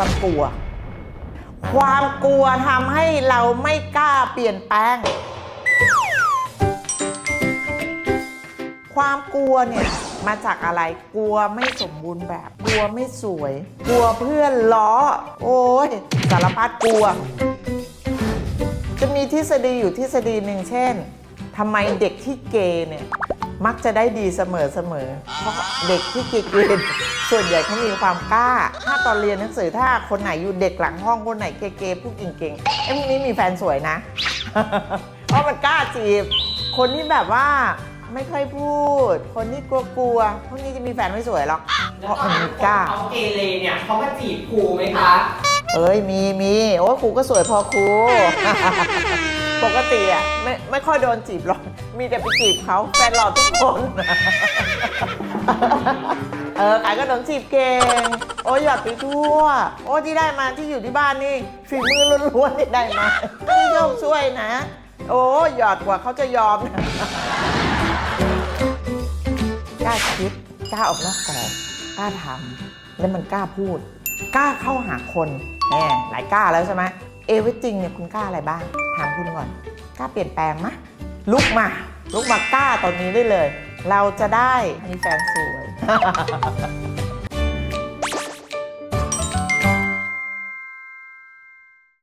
ความกลัว ความกลัวทำให้เราไม่กล้าเปลี่ยนแปลง ความกลัวเนี่ยมาจากอะไร กลัวไม่สมบูรณ์แบบ กลัวไม่สวย กลัวเพื่อนล้อ โอ้ยสารพัดกลัว จะมีทฤษฎีอยู่ทฤษฎีหนึ่งเช่นทำไมเด็กที่เกย์เนี่ย มักจะได้ดีเสมอเสมอเพราะเด็กที่เกย์ๆส่วนใหญ่เขามีความกล้า ถ้าตอนเรียนหนังสือถ้าคนไหนอยู่เด็กหลังห้องคนไหนเกย์ๆพูดเก่งๆไอ้พวกนี้มีแฟนสวยนะ เพราะมันกล้าจีบ คนที่แบบว่าไม่ค่อยพูด คนที่กลัวๆพวกนี้จะมีแฟนไม่สวยหรอกเพราะมันมีกล้าเขาเกเรเนี่ยเขามาจีบครูไหมคะ เอ้ยมีมีโอ้ยครูก็สวยพอครู ปกติอะไม่ไม่ค่อยโดนจีบหรอก มีแต่ไปจีบเขาแฟนหล่อทุกคน เออขายขนมจีบเก่ง โอ้ยหยอดไปทั่ว โอ้ที่ได้มาที่อยู่ที่บ้านนี่ฝีมือล้วนๆที่ได้มาพี่โชคช่วยนะ โอ้ยหยอดกว่าเขาจะยอมนะกล้าคิดกล้าออกนอกกรอบกล้าทำแล้วมันกล้าพูด กล้าเข้าหาคนแหมหลายกล้าแล้วใช่ไหม เอวิจริงเนี่ยคุณกล้าอะไรบ้าง ถามคุณก่อน กล้าเปลี่ยนแปลงมะลุกมา ลุกมากล้าตอนนี้ได้เลย เราจะได้มีแฟนสวย